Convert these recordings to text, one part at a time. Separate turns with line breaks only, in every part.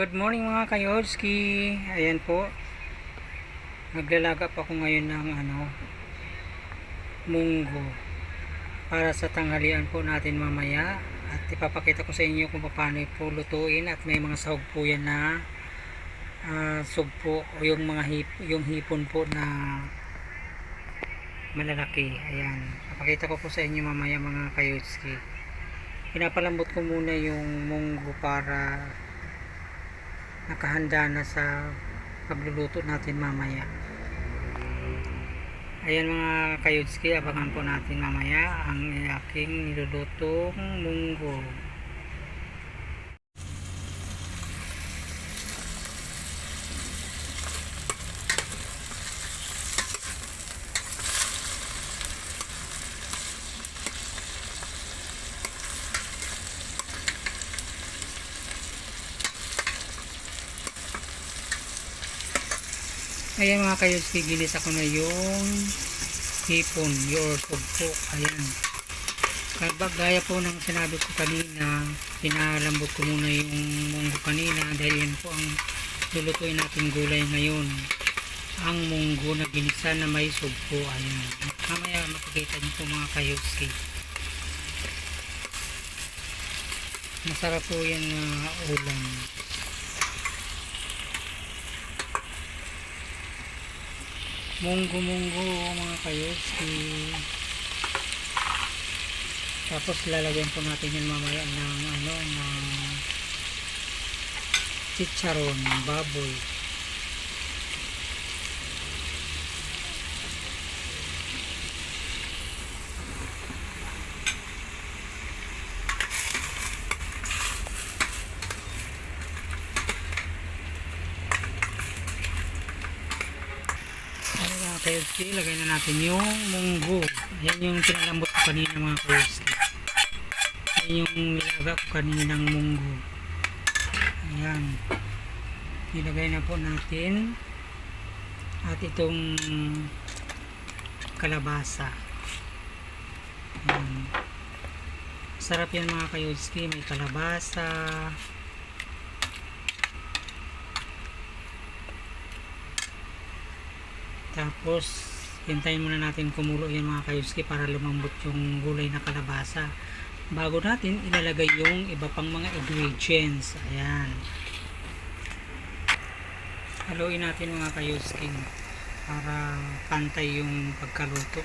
Good morning mga kayodski. Ayan po. Naglalaga pa ako ngayon ng ano, munggo. Para sa tanghalian po natin mamaya. At ipapakita ko sa inyo kung paano po lutuin. At may mga sahog po yan na uh, sugpo o yung mga hip, yung hipon po na malalaki. Ayan. Papakita ko po sa inyo mamaya mga kayodski. Pinapalambot ko muna yung munggo para nakahanda na sa pagluluto natin mamaya. Ayan mga kayudski, abangan po natin mamaya ang aking nilulutong munggo. Ayan mga kayudski, ginis ako na yung hipon, your tugtog. Ayan. Gaya po ng sinabi ko kanina, pinalambot ko muna yung munggo kanina dahil yan po ang lulutuin natin gulay ngayon. Ang munggo na ginisa na may sugpo. Ayan. Mamaya makikita niyo po mga kayudski. Masarap po yan na ulam. Munggo-munggo mga kayotski tapos lalagyan po natin yan mamaya ng ano ng chicharon baboy Ano kayotski, lagay na natin yung munggo. Yan yung pinalambot ko kanina mga kayotski. Yan yung nilaga ko kaninang munggo. Ayan. Nilagay na po natin. At itong kalabasa. Ayan. Sarap yan mga kayotski. May kalabasa. Tapos, hintayin muna natin kumulo yan mga kayuski para lumambot yung gulay na kalabasa. Bago natin ilalagay yung iba pang mga ingredients. Ayan. Haluin natin mga kayuski para pantay yung pagkaluto.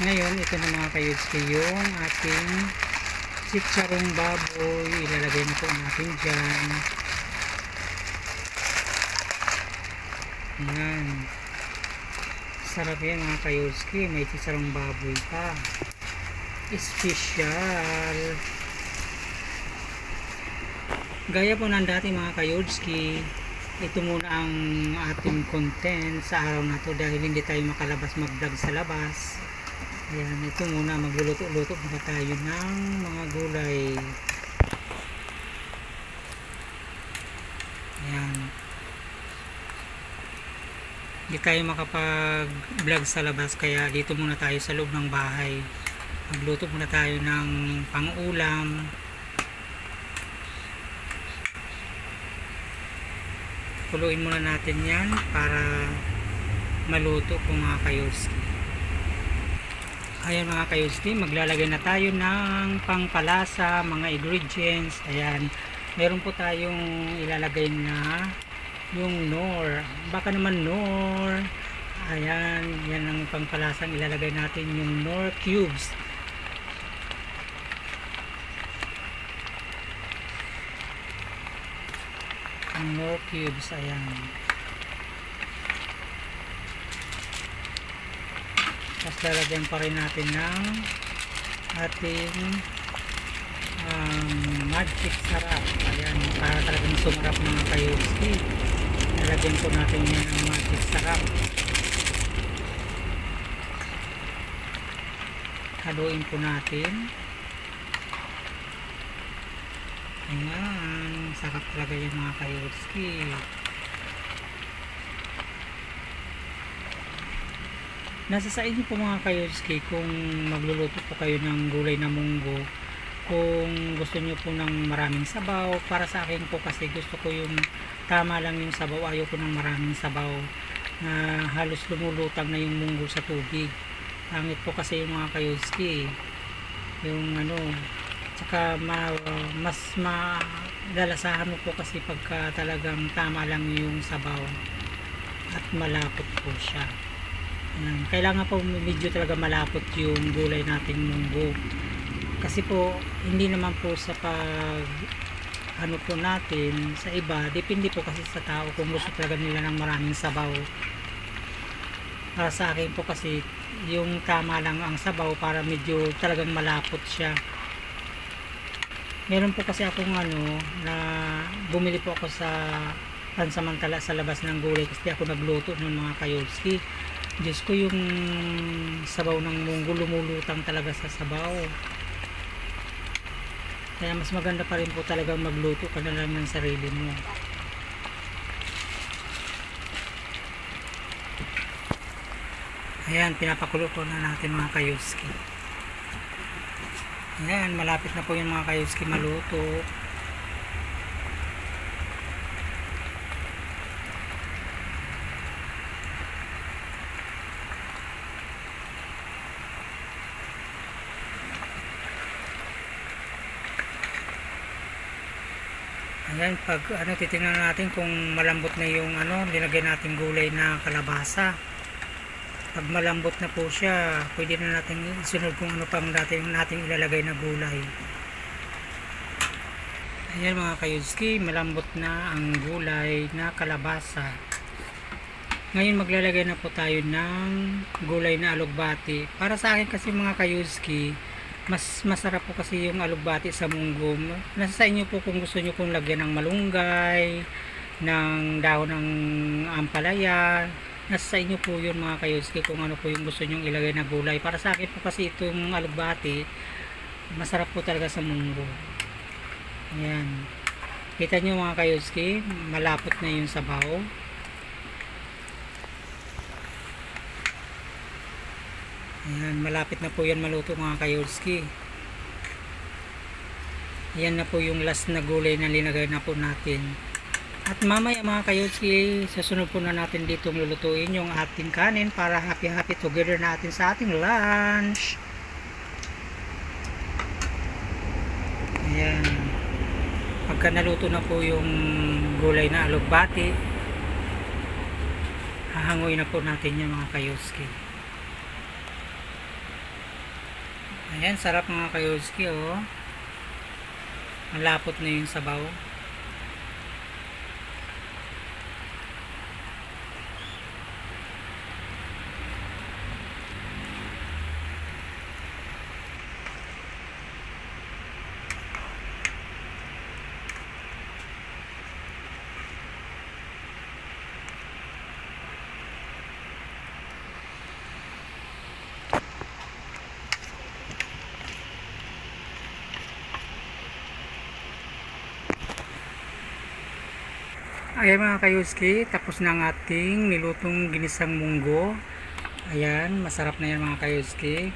Ngayon, ito na mga kayudski yung ating sitsarong baboy. Ilalagay na po natin dyan. Ayan. Sarap yan mga kayudski. May sitsarong baboy pa. Espesyal. Gaya po ng dati mga kayudski. Ito muna ang ating content sa araw na to dahil hindi tayo makalabas mag-vlog sa labas. Ayan, ito muna magluluto-luto muna tayo ng mga gulay. Ayan. Hindi tayo makapag-vlog sa labas kaya dito muna tayo sa loob ng bahay. Magluto muna tayo ng pang-ulam. Kuluin muna natin yan para maluto kung mga kayoski. Ayan mga kayusti, maglalagay na tayo ng pangpalasa, mga ingredients. Ayan, meron po tayong ilalagay na yung nor. Baka naman nor. Ayan, yan ang pangpalasang ilalagay natin yung nor cubes. Ang nor cubes, ayan. Tapos lalagyan pa rin natin ng ating um, magic sarap. Ayan, para talagang sumarap mga kayuski. Lalagyan po natin yan ng magic sarap. Haluin po natin. Ayan, masarap talaga yung mga kayurski. Nasa sa inyo po mga kayurski kung magluluto po kayo ng gulay na munggo kung gusto nyo po ng maraming sabaw para sa akin po kasi gusto ko yung tama lang yung sabaw ayaw ko ng maraming sabaw na halos lumulutang na yung munggo sa tubig. Pangit po kasi yung mga kayurski yung ano tsaka ma, mas malalasahan mo po kasi pagka talagang tama lang yung sabaw at malapot po siya Ayan. kailangan po medyo talaga malapot yung gulay nating munggo. Kasi po hindi naman po sa pag ano po natin sa iba depende po kasi sa tao kung gusto talaga nila ng maraming sabaw. Para sa akin po kasi yung tama lang ang sabaw para medyo talagang malapot siya. Meron po kasi akong ano na bumili po ako sa pansamantala sa labas ng gulay kasi ako nagluto ng mga kayolski Diyos ko yung sabaw ng munggo lumulutang talaga sa sabaw. Kaya mas maganda pa rin po talagang magluto ka na lang ng sarili mo. Ayan pinapakulo po na natin mga kayuski. Ayan malapit na po yung mga kayuski maluto Ayan, pag ano, titingnan natin kung malambot na yung ano, nilagay natin gulay na kalabasa. Pag malambot na po siya, pwede na natin isunod kung ano pang natin, natin ilalagay na gulay. Ayan mga kayudski, malambot na ang gulay na kalabasa. Ngayon maglalagay na po tayo ng gulay na alugbati. Para sa akin kasi mga kayudski, mas masarap po kasi yung alugbati sa munggo. Nasa sa inyo po kung gusto nyo kung lagyan ng malunggay, ng dahon ng ampalaya. Nasa sa inyo po yun mga kayuski kung ano po yung gusto nyo ilagay na gulay. Para sa akin po kasi itong alugbati, masarap po talaga sa munggo. Ayan. Kita nyo mga kayuski, malapot na yung sabaw. Ayan, malapit na po yan maluto mga kayurski. Yan na po yung last na gulay na linagay na po natin. At mamaya mga kayurski, sasunod po na natin dito lulutuin yung ating kanin para happy-happy together natin sa ating lunch. Ayan. Pagka naluto na po yung gulay na alugbati, hahangoy na po natin yung mga kayurski. Ayan, sarap mga kayurski, oh. Malapot na yung sabaw. Ayan mga kayuski, tapos na ang ating nilutong ginisang munggo. Ayan, masarap na yan mga kayuski.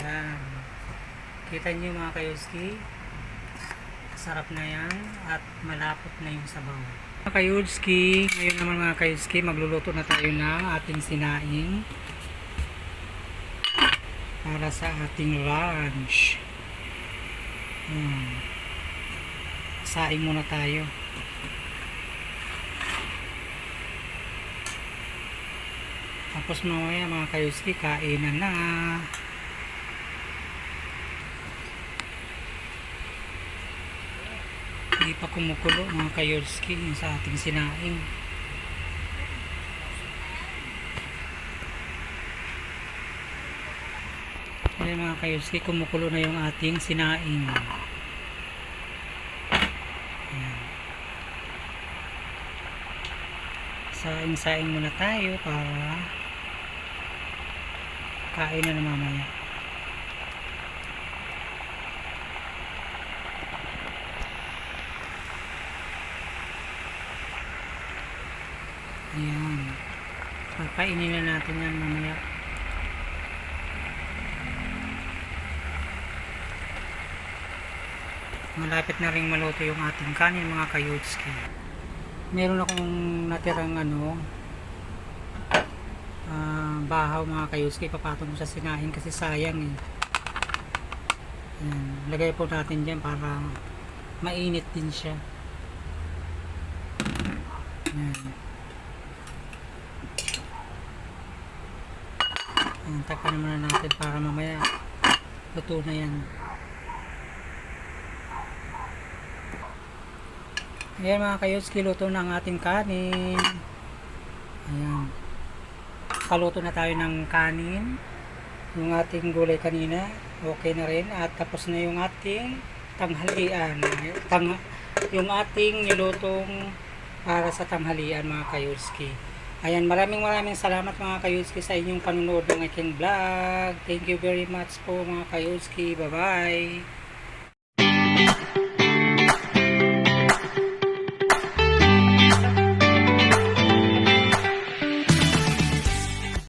Ayan. Kita nyo mga kayuski, sarap na yan at malapot na yung sabaw. Mga kayuski, ngayon naman mga kayuski, magluluto na tayo ng ating sinaing para sa ating lunch. Hmm. Muna tayo. Tapos mamaya mga kayuski, kainan na. Hindi pa kumukulo mga kayuski sa ating sinaing. Ayan mga kayuski, kumukulo na yung ating sinaing. saing muna tayo para kain na mamaya. Yun papainin na natin yan mamaya. Malapit na ring maluto yung ating kanin mga kayutski Meron akong natirang ano, ah, bahaw mga kayutski. Papatong sa sinahin kasi sayang eh. Ayan, lagay po natin dyan para mainit din siya. Ayan. Ayan, takpan naman natin para mamaya luto na yan. Ayan mga kayotski, luto na ang ating kanin. Ayan. Kaluto na tayo ng kanin. Yung ating gulay kanina, okay na rin. At tapos na yung ating tanghalian. Tang yung ating nilutong para sa tanghalian mga kayotski. Ayan, maraming maraming salamat mga kayotski sa inyong panunood ng aking vlog. Thank you very much po mga kayotski. Bye-bye.